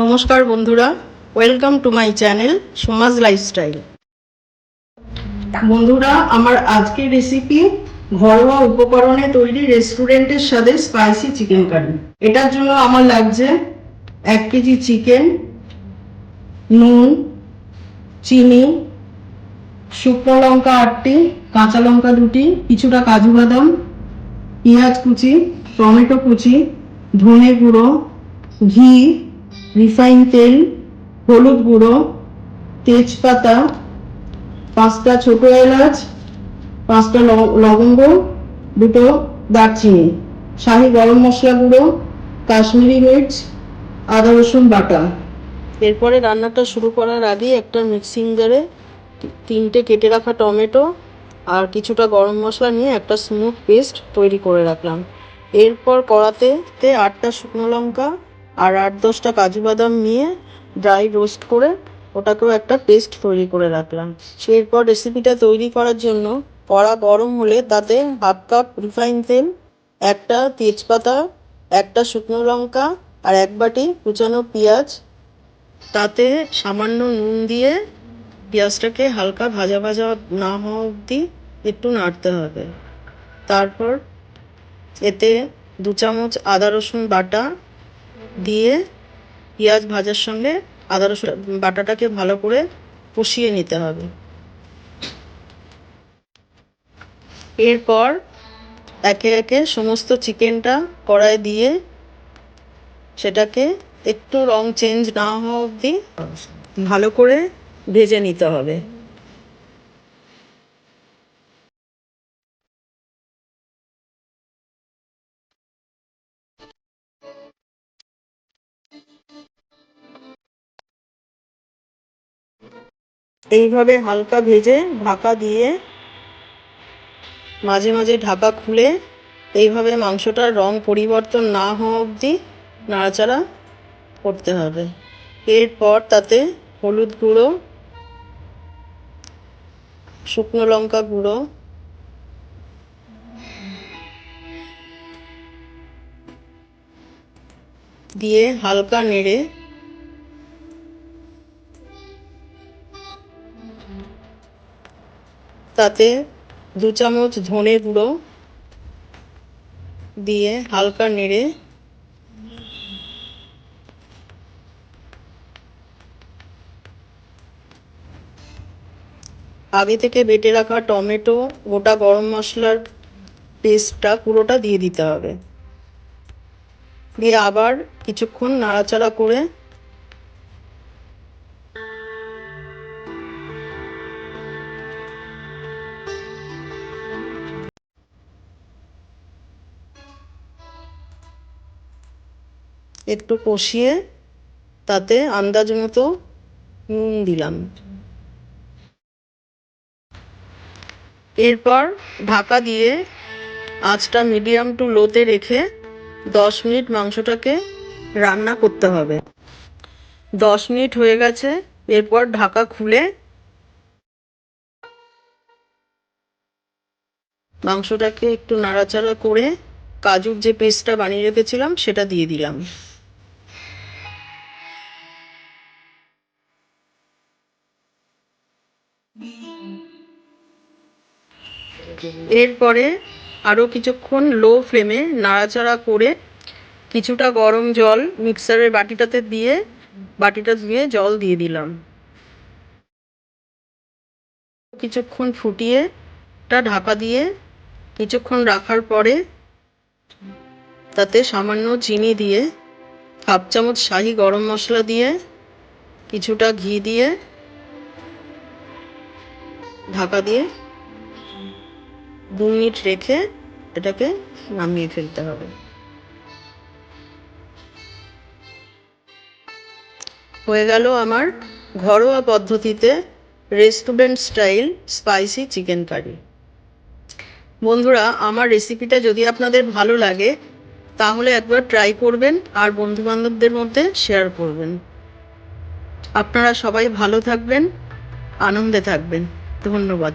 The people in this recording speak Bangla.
নমস্কার বন্ধুরা welcome to my channel Samaj lifestyle বন্ধুরা, আমার আজকের রেসিপি ঘরোয়া উপকরণে তৈরি রেস্টুরেন্টের স্বাদে স্পাইসি চিকেন কারি এটার জন্য আমার লাগছে এক কেজি চিকেন নুন, চিনি, শুকনো লঙ্কা আটটি, কাঁচা লঙ্কা দুটি, কিছুটা কাজু বাদাম, পেঁয়াজ কুচি, টমেটো কুচি, ধনে গুঁড়ো, ঘি রিফাইন তেল, হলুদ গুঁড়ো, তেজপাতা, পাঁচটা ছোট এলাচ, পাঁচটা লবঙ্গ, দুটো দারচিনি, শাহি গরম মশলা গুঁড়ো, কাশ্মীরি মির্চ, আদা রসুন বাটা। এরপরে রান্নাটা শুরু করার আগে একটা মিক্সিং জারে তিনটে কেটে রাখা টমেটো আর কিছুটা গরম মশলা নিয়ে একটা স্মুথ পেস্ট তৈরি করে রাখলাম। এরপর কড়াতে আটটা শুকনো লঙ্কা আর আট দশটা কাজু বাদাম নিয়ে ড্রাই রোস্ট করে ওটাকেও একটা পেস্ট তৈরি করে রাখলাম। এরপর রেসিপিটা তৈরি করার জন্য কড়া গরম হলে তাতে হাফ কাপ রিফাইন তেল, একটা তেজপাতা, একটা শুকনো লঙ্কা আর এক বাটি কুচানো পেঁয়াজ। তাতে সামান্য নুন দিয়ে পেঁয়াজটাকে হালকা ভাজা ভাজা না হওয়া অবধি একটু নাড়তে হবে। তারপর এতে দু চামচ আদা রসুন বাটা দিয়ে পেঁয়াজ ভাজার সঙ্গে আদা রসুন বাটাটাকে ভালো করে কষিয়ে নিতে হবে। এরপর একে একে সমস্ত চিকেনটা কড়াই দিয়ে সেটাকে একটু রং চেঞ্জ না হওয়া অবধি ভালো করে ভেজে নিতে হবে। এইভাবে হালকা ভেজে ঢাকা দিয়ে মাঝে মাঝে ঢাকা খুলে এইভাবে মাংসটার রং পরিবর্তন না হওয়া অবধি নাড়াচাড়া করতে হবে। এরপর তাতে হলুদ গুঁড়ো, শুকনো লঙ্কা গুঁড়ো, দিয়ে হালকা নেড়ে তাতে দু চামচ ধনে গুঁড়ো দিয়ে হালকা নেড়ে আগে থেকে বেটে রাখা টমেটো, গোটা গরম মশলার পেস্টটা পুরোটা দিয়ে দিতে হবে। দিয়ে আবার কিছুক্ষণ নাড়াচাড়া করে একটু কষিয়ে তাতে আন্দাজ মতো নুন দিলাম। এরপর ঢাকা দিয়ে আঁচটা মিডিয়াম টু লোতে রেখে দশ মিনিট মাংসটাকে রান্না করতে হবে। দশ মিনিট হয়ে গেছে, এরপর ঢাকা খুলে মাংসটাকে একটু নাড়াচাড়া করে কাজুর যে পেস্টটা বানিয়ে রেখেছিলাম, সেটা দিয়ে দিলাম। এরপরে আরও কিছুক্ষণ লো ফ্লেমে নাড়াচাড়া করে কিছুটা গরম জল মিক্সারের বাটিটাতে দিয়ে, বাটিটা ধুয়ে জল দিয়ে দিলাম। কিছুক্ষণ ফুটিয়ে টা ঢাকা দিয়ে কিছুক্ষণ রাখার পরে তাতে সামান্য চিনি দিয়ে, হাফ চামচ শাহি গরম মশলা দিয়ে, কিছুটা ঘি দিয়ে ঢাকা দিয়ে দু মিনিট রেখে এটাকে নামিয়ে ফেলতে হবে। হয়ে গেল আমার ঘরোয়া পদ্ধতিতে restaurant style spicy chicken curry বন্ধুরা, আমার রেসিপিটা যদি আপনাদের ভালো লাগে, তাহলে একবার ট্রাই করবেন আর বন্ধু বান্ধবদের মধ্যে শেয়ার করবেন। আপনারা সবাই ভালো থাকবেন, আনন্দে থাকবেন। ধন্যবাদ।